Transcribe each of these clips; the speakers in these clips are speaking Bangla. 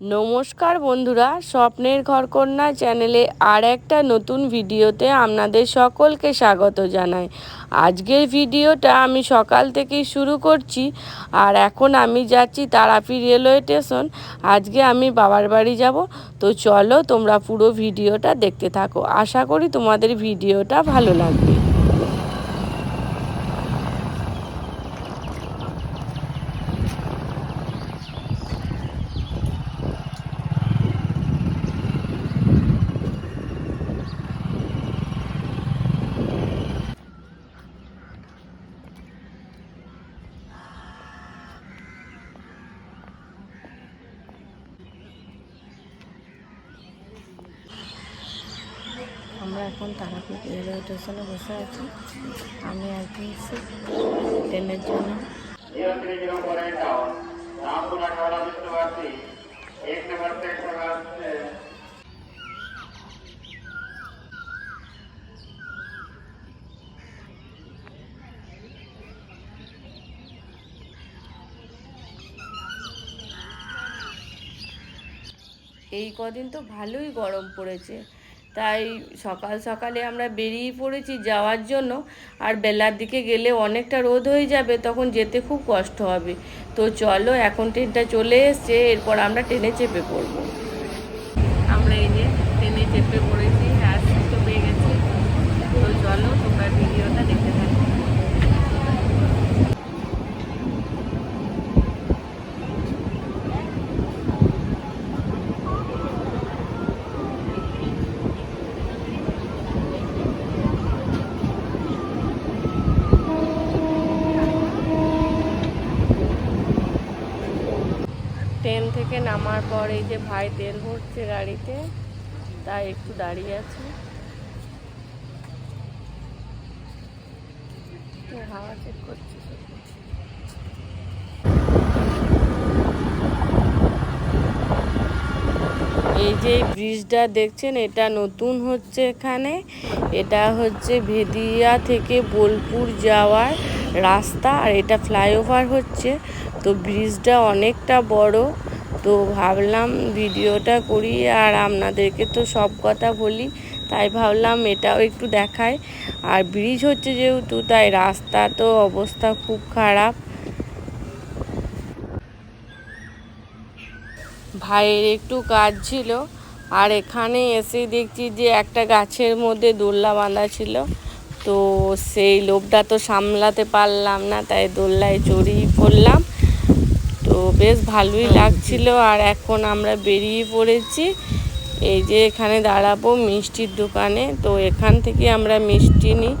নমস্কার বন্ধুরা, স্বপ্নের ঘরকন্যা চ্যানেলে আর একটা নতুন ভিডিওতে আপনাদের সকলকে স্বাগত জানাই। আজকের ভিডিওটা আমি সকাল থেকেই শুরু করছি আর এখন আমি যাচ্ছি তারাপীঠ রেলওয়ে স্টেশন। আজকে আমি বাবার বাড়ি যাব। তো চলো তোমরা পুরো ভিডিওটা দেখতে থাকো। আশা করি তোমাদের ভিডিওটা ভালো লাগবে আমরা এখন তারাপীঠ রেলওয়ে স্টেশনে বসে আছি। আমি একদিন ট্রেনের জন্য। এই কদিন তো ভালোই গরম পড়েছে। তাই সকাল সকালে আমরা বেরিয়ে পড়েছি যাওয়ার জন্য। আর বেলার দিকে গেলে অনেকটা রোদ হয়ে যাবে, তখন যেতে খুব কষ্ট হবে। তো চলো, এখন ট্রেনটা চলে এসছে, এরপর আমরা ট্রেনে চেপে পড়ব আমরা এই যে ট্রেনে চেপে পড়েছি আর সুস্থ পেয়ে গেছি তো চলো তোমরা ভিডিওটা দেখতে থাকো ট্রেন থেকে নামার পর এই যে ভাই তেল ভরছে গাড়িতে, তাই একটু দাঁড়িয়ে আছে। হাওয়া চেক এই যে ব্রিজটা দেখছেন, এটা নতুন হচ্ছে এখানে। এটা হচ্ছে ভেদিয়া থেকে বোলপুর যাওয়ার রাস্তা, আর এটা ফ্লাইওভার হচ্ছে। তো ব্রিজটা অনেকটা বড়। তো ভাবলাম ভিডিওটা করি আর আপনাদেরকে তো সব কথা বলি, তাই ভাবলাম এটাও একটু দেখায় আর ব্রিজ হচ্ছে যেহেতু, তাই রাস্তা তো অবস্থা খুব খারাপ। ভাইয়ের একটু কাজ ছিল, আর এখানে এসে দেখছি যে একটা গাছের মধ্যে দোল্লা বাঁধা ছিল। তো সেই লোভটা তো সামলাতে পারলাম না, তাই দোল্লায় চড়িয়ে পড়লাম। বেশ ভালোই লাগছিল আর এখন আমরা বেরিয়ে পড়েছি। এই যে এখানে দাঁড়াবো মিষ্টির দোকানে। তো এখান থেকে আমরা মিষ্টি নিই।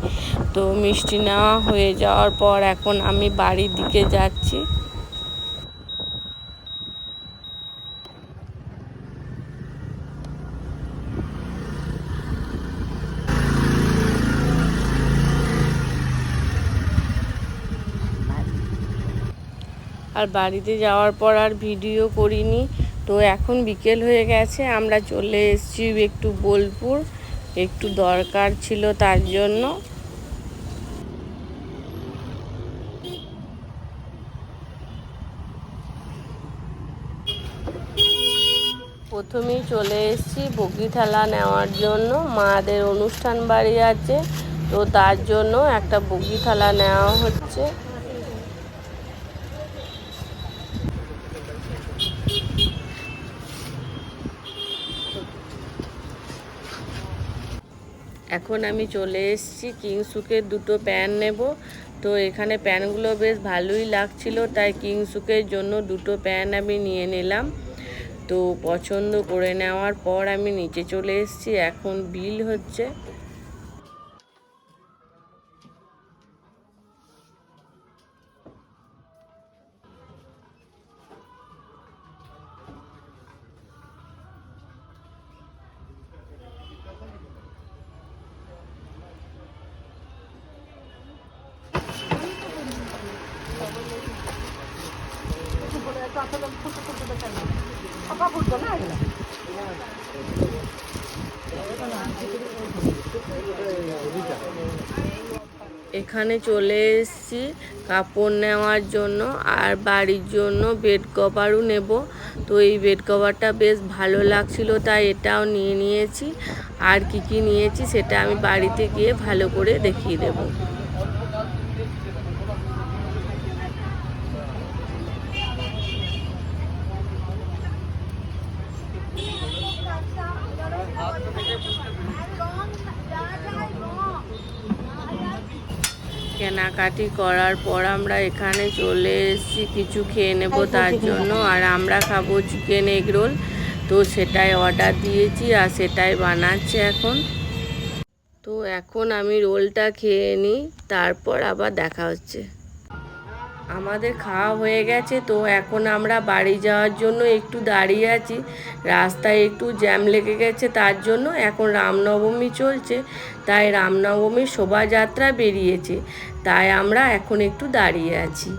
তো মিষ্টি নেওয়া হয়ে যাওয়ার পর এখন আমি বাড়ির দিকে যাচ্ছি। আর বাড়িতে যাওয়ার পর আর ভিডিও করিনি। তো এখন বিকেল হয়ে গেছে, আমরা চলে এসেছি একটু বোলপুর, একটু দরকার ছিল তার জন্য। প্রথমেই চলে এসেছি বগিথালা নেওয়ার জন্য, মাদের অনুষ্ঠান বাড়ি আছে, তো তার জন্য একটা বগিথালা নেওয়া হচ্ছে। এখন আমি চলে এসেছি কিংসুকের দুটো প্যান নেব। তো এখানে প্যানগুলো বেশ ভালোই লাগছিল, তাই কিংসুকের জন্য দুটো প্যান আমি নিয়ে নিলাম। তো পছন্দ করে নেওয়ার পর আমি নিচে চলে এসেছি, এখন বিল হচ্ছে। এখানে চলে এসেছি, কাপড় নেওয়ার জন্য আর বাড়ির জন্য বেড কভারও নেব। তো এই বেড কভারটা বেশ ভালো লাগছিল, তাই এটাও নিয়ে নিয়েছি। আর কি কি নিয়েছি সেটা আমি বাড়িতে গিয়ে ভালো করে দেখিয়ে দেবো। কেনাকাটি করার পর আমরা এখানে চলে এসেছি কিছু খেয়ে নেব তার জন্য। আর আমরা খাব চিকেন এগরোল তো সেটাই অর্ডার দিয়েছি আর সেটাই বানাচ্ছে এখন। তো এখন আমি রোলটা খেয়ে নিই তারপর আবার দেখা হচ্ছে। আমাদের খাওয়া হয়ে গেছে, তো এখন আমরা বাড়ি যাওয়ার জন্য একটু দাঁড়িয়ে আছি। রাস্তায় একটু জ্যাম লেগে গেছে, তার জন্য এখন রামনবমী চলছে, তাই রামনবমীর শোভাযাত্রা বেরিয়েছে, তাই আমরা এখন একটু দাঁড়িয়ে আছি।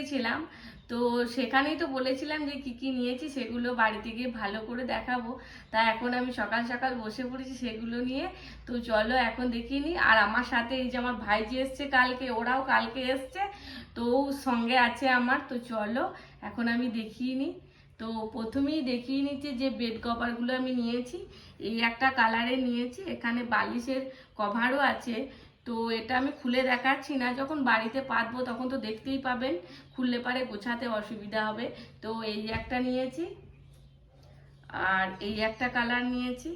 গিয়েছিলাম, তো সেখানেই তো বলেছিলাম যে কি কি নিয়েছি সেগুলো বাড়িতে গিয়ে ভালো করে দেখাবো। তা এখন আমি সকাল সকাল বসে পড়েছি সেগুলো নিয়ে, তো চলো এখন দেখিয়ে নিই আর আমার সাথে এই যে আমার ভাইজি এসছে কালকে, ওরাও কালকে এসছে, তো সঙ্গে আছে আমার, তো চলো এখন আমি দেখিয়ে তো প্রথমেই দেখিয়ে নিচ্ছি যে বেড কভারগুলো আমি নিয়েছি, এই একটা কালারে নিয়েছি, এখানে বালিশের কভারও আছে। তো এটা আমি খুলে দেখাচ্ছি না। যখন বাড়িতে পাতবো তখন তো দেখতেই পাবেন, খুললে পারে গোছাতে অসুবিধা হবে। তো এই একটা নিয়েছি, আর এই একটা কালার নিয়েছি।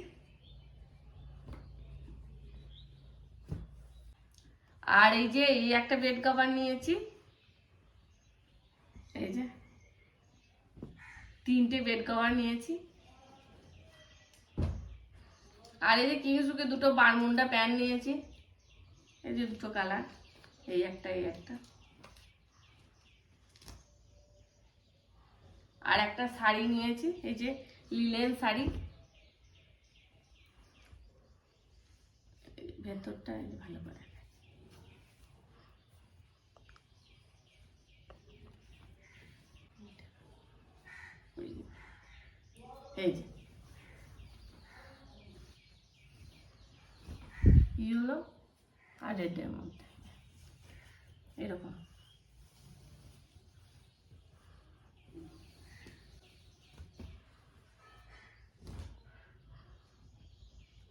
আর এই যে, এই একটা বেড কভার নিয়েছি। এই যে, তিনটে বেড কভার নিয়েছি। আর এই যে, কিংসুকে দুটো বারমুন্ডা প্যান্ট নিয়েছি। এই যে দুটো কালার, এই একটা এই একটা। আর একটা শাড়ি নিয়েছি, এই যে লিলেন শাড়ি। ভেতরটা ভালো করে এই যে। ইয়েলো আর রেডের মধ্যে। এরকম।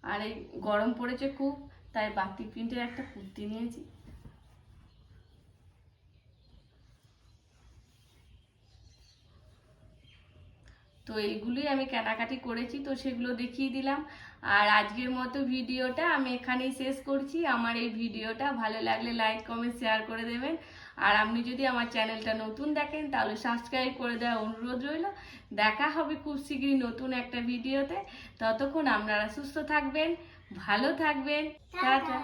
আর এই গরম পড়েছে খুব, তাই বাতি প্রিন্টের একটা কুর্তি নিয়েছি। তো এইগুলোই আমি কেনাকাটি করেছি তো সেগুলো দেখিয়ে দিলাম। আর আজকের মতো ভিডিওটা আমি এখানেই শেষ করছি। আমার এই ভিডিওটা ভালো লাগলে লাইক কমেন্ট শেয়ার করে দেবেন। আর আপনি যদি আমার চ্যানেলটা নতুন দেখেন তাহলে সাবস্ক্রাইব করে দেওয়ার অনুরোধ রইল। দেখা হবে খুব শীঘ্রই নতুন একটা ভিডিওতে। ততক্ষণ আপনারা সুস্থ থাকবেন ভালো থাকবেন। টাটা।